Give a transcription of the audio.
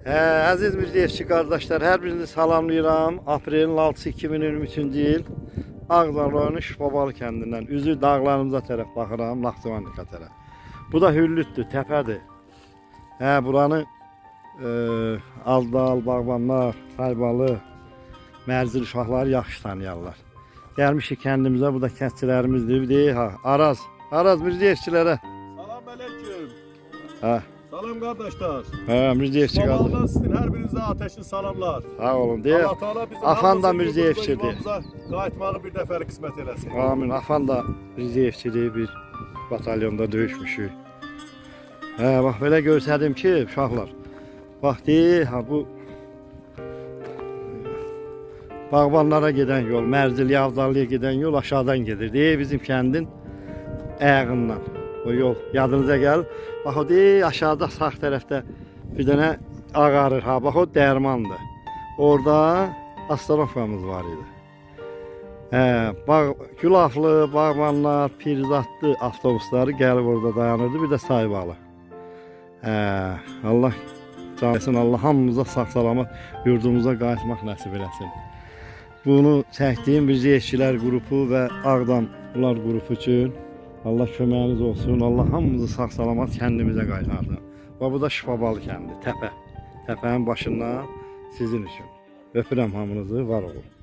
Hə, əziz müzdəyici qardaşlar, hər birinizi salamlayıram. Aprelin 6-sı 2023-cü il Ağdam rayonu Şifabalı kəndindən üzü dağlarımıza tərəf baxıram, Naxçıvanika tərəf. Bu da Hüllüddür, təpədir. Hə, buranı e, Aldal, Bağbanlar, Saybalı, Mərzil uşaqları yaxşı tanıyarlar. Gəlmişik kəndimizə, bu da kəndçilərimizdir. Bir deyək, ha, Araz, Araz müzdəyicilərə. Salam aleyküm. Hə, Salam kardeşler. müzdəyici qardaş. Babalardan sizin her birinize ateşin salamlar. Sağ olun, deyək. Allah Teala bizim Afan da yurdumuza, yuvamıza Qayıtmağı bir dəfəlik qismət eləsin. Amin. Afan da Riziyevçiliyi bir batalyonda döyüşmüşük. Hə, bax belə görsədim ki, uşaqlar. Bax deyir, ha bu Bağbanlara gedən yol, Mərzili Avdallıya gedən yol aşağıdan gedir. Deyir bizim kəndin ayağından. O yol yadınıza gəl. Bax o deyir aşağıda sağ tərəfdə bir dənə ağarır. Ha, bax o dərmandır. Orada astanovkamız var idi. Hə, bağ, Gülaflı, Bağmanlar, Pirzatlı avtobusları gəlib orada dayanırdı. Bir də Saybalı. Hə, Allah cansın, Allah hamımıza sağ-salamat yurdumuza qayıtmaq nəsib eləsin. Bunu çəkdiyim bir işçilər qrupu və Ağdamlar qrupu üçün Allah köməyiniz olsun. Allah hamımızı sağ-salamat kəndimizə qaytarsın. Və bu da Şifabalı kəndi, təpə. Təpənin başından sizin üçün. Öpürəm hamınızı, var olun.